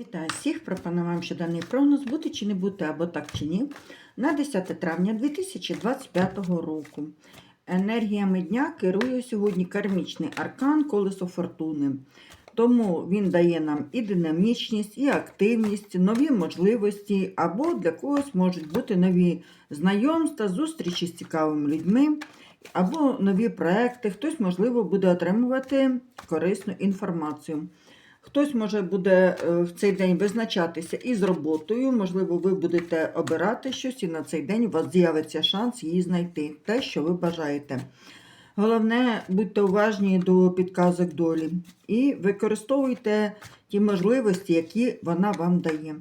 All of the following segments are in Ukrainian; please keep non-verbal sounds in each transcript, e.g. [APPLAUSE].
Вітаю всіх! Пропоную вам щоденний прогноз бути чи не бути, або так чи ні, на 10 травня 2025 року. Енергіями дня керує сьогодні кармічний аркан колесо фортуни. Тому він дає нам і динамічність, і активність, нові можливості, або для когось можуть бути нові знайомства, зустрічі з цікавими людьми, або нові проекти. Хтось, можливо, буде отримувати корисну інформацію. Хтось може буде е, в цей день визначатися із роботою, можливо, ви будете обирати щось, і на цей день у вас з'явиться шанс її знайти, те, що ви бажаєте. Головне, будьте уважні до підказок долі і використовуйте ті можливості, які вона вам дає.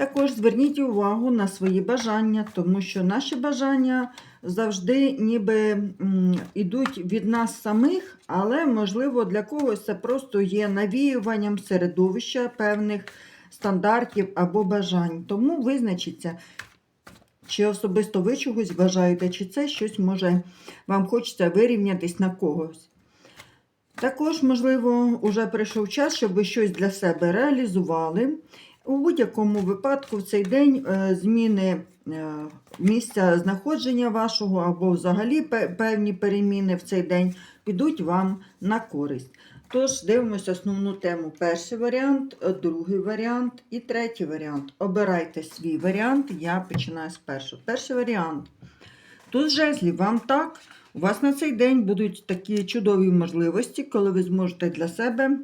Також зверніть увагу на свої бажання, тому що наші бажання завжди ніби м, ідуть від нас самих, але, можливо, для когось це просто є навіюванням середовища певних стандартів або бажань. Тому визначіться, чи особисто ви чогось бажаєте, чи це щось може вам хочеться вирівнятись на когось. Також, можливо, уже прийшов час, щоб ви щось для себе реалізували. У будь-якому випадку в цей день е, зміни е, місця знаходження вашого або взагалі певні переміни в цей день підуть вам на користь. Тож дивимося основну тему. Перший варіант, е, другий варіант і третій варіант. Обирайте свій варіант. Я починаю з першого. Перший варіант. Тут жезлів вам так. У вас на цей день будуть такі чудові можливості, коли ви зможете для себе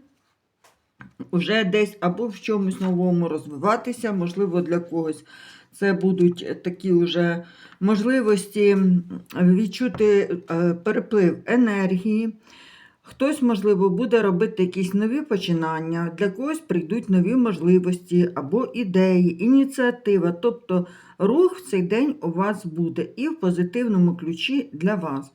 вже десь або в чомусь новому розвиватися, можливо, для когось це будуть такі вже можливості відчути е, переплив енергії. Хтось, можливо, буде робити якісь нові починання, для когось прийдуть нові можливості або ідеї, ініціатива. Тобто рух в цей день у вас буде і в позитивному ключі для вас.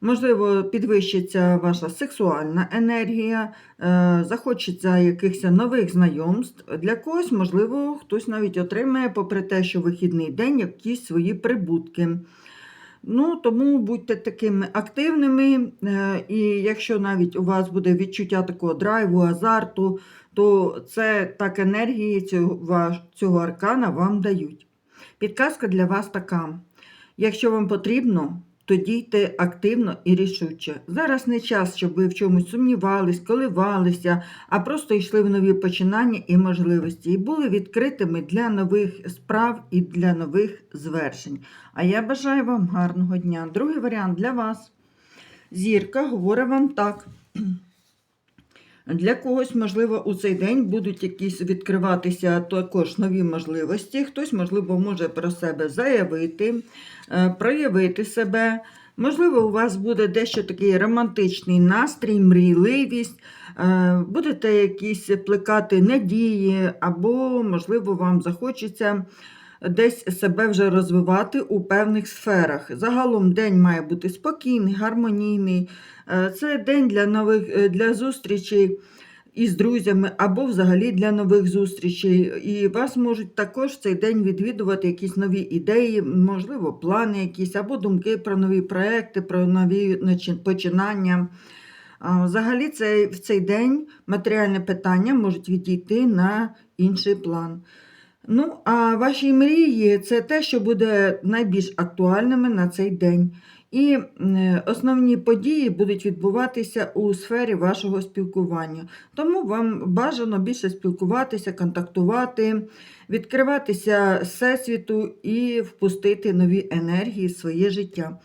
Можливо, підвищиться ваша сексуальна енергія, е, захочеться якихось нових знайомств. Для когось, можливо, хтось навіть отримає, попри те, що вихідний день, якісь свої прибутки. Ну, тому будьте такими активними, е, і якщо навіть у вас буде відчуття такого драйву, азарту, то це так енергії цього, цього аркана вам дають. Підказка для вас така. Якщо вам потрібно, то дійте активно і рішуче. Зараз не час, щоб ви в чомусь сумнівались, коливалися, а просто йшли в нові починання і можливості, і були відкритими для нових справ і для нових звершень. А я бажаю вам гарного дня. Другий варіант для вас. Зірка говорить вам так. Для когось, можливо, у цей день будуть якісь відкриватися також нові можливості. Хтось, можливо, може про себе заявити, е, проявити себе. Можливо, у вас буде дещо такий романтичний настрій, мрійливість, е, будете якісь плекати надії, або, можливо, вам захочеться десь себе вже розвивати у певних сферах. Загалом день має бути спокійний, гармонійний. Е, Це день для нових е, для зустрічей із друзями або взагалі для нових зустрічей. І вас можуть також цей день відвідувати якісь нові ідеї, можливо, плани якісь, або думки про нові проекти, про нові починання. Взагалі, цей, в цей день матеріальне питання можуть відійти на інший план. Ну, а ваші мрії це те, що буде найбільш актуальними на цей день. І основні події будуть відбуватися у сфері вашого спілкування. Тому вам бажано більше спілкуватися, контактувати, відкриватися всесвіту і впустити нові енергії в своє життя.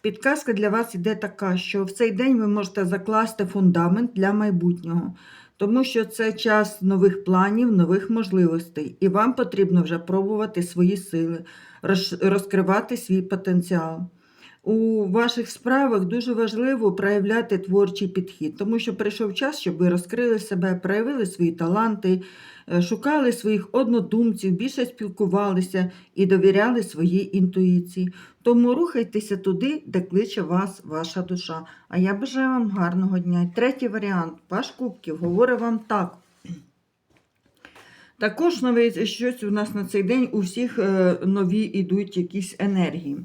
Підказка для вас іде така, що в цей день ви можете закласти фундамент для майбутнього, тому що це час нових планів, нових можливостей, і вам потрібно вже пробувати свої сили, роз- розкривати свій потенціал. У ваших справах дуже важливо проявляти творчий підхід, тому що прийшов час, щоб ви розкрили себе, проявили свої таланти, шукали своїх однодумців, більше спілкувалися і довіряли своїй інтуїції. Тому рухайтеся туди, де кличе вас ваша душа. А я бажаю вам гарного дня. Третій варіант. Ваш кубків говорить вам так. Також нове щось у нас на цей день у всіх е, нові йдуть якісь енергії.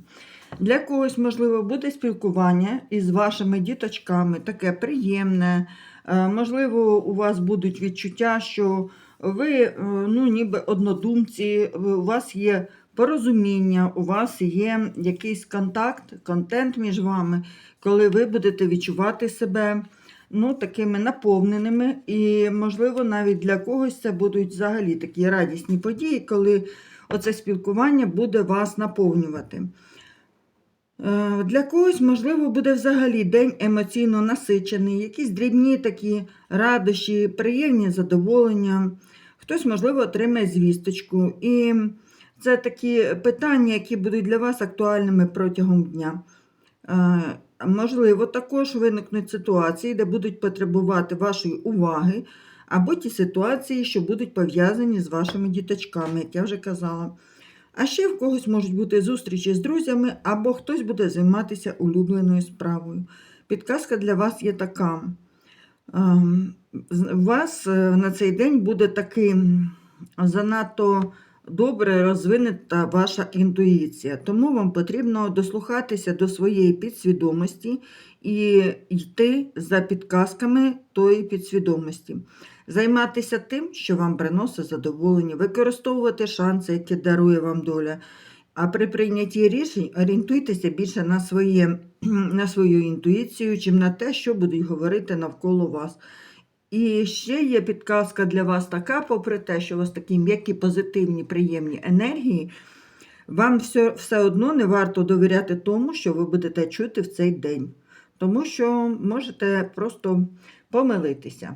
Для когось, можливо, буде спілкування із вашими діточками, таке приємне. Е, Можливо, у вас будуть відчуття, що ви е, ну, ніби однодумці, у вас є порозуміння, у вас є якийсь контакт, контент між вами, коли ви будете відчувати себе ну, такими наповненими, і, можливо, навіть для когось це будуть взагалі такі радісні події, коли оце спілкування буде вас наповнювати. Е, Для когось, можливо, буде взагалі день емоційно насичений, якісь дрібні такі радощі, приємні задоволення. Хтось, можливо, отримає звісточку. І це такі питання, які будуть для вас актуальними протягом дня. Е, Можливо, також виникнуть ситуації, де будуть потребувати вашої уваги, або ті ситуації, що будуть пов'язані з вашими діточками, як я вже казала. А ще в когось можуть бути зустрічі з друзями, або хтось буде займатися улюбленою справою. Підказка для вас є така. Ем, У вас е, на цей день буде таки занадто добре розвинена ваша інтуїція, тому вам потрібно дослухатися до своєї підсвідомості і йти за підказками тої підсвідомості. Займатися тим, що вам приносить задоволення, використовувати шанси, які дарує вам доля. А при прийнятті рішень орієнтуйтеся більше на, своє, [CLEARS THROAT] на свою інтуїцію, чим на те, що будуть говорити навколо вас. І ще є підказка для вас така, попри те, що у вас такі м'які, позитивні, приємні енергії, вам все, все одно не варто довіряти тому, що ви будете чути в цей день. Тому що можете просто помилитися.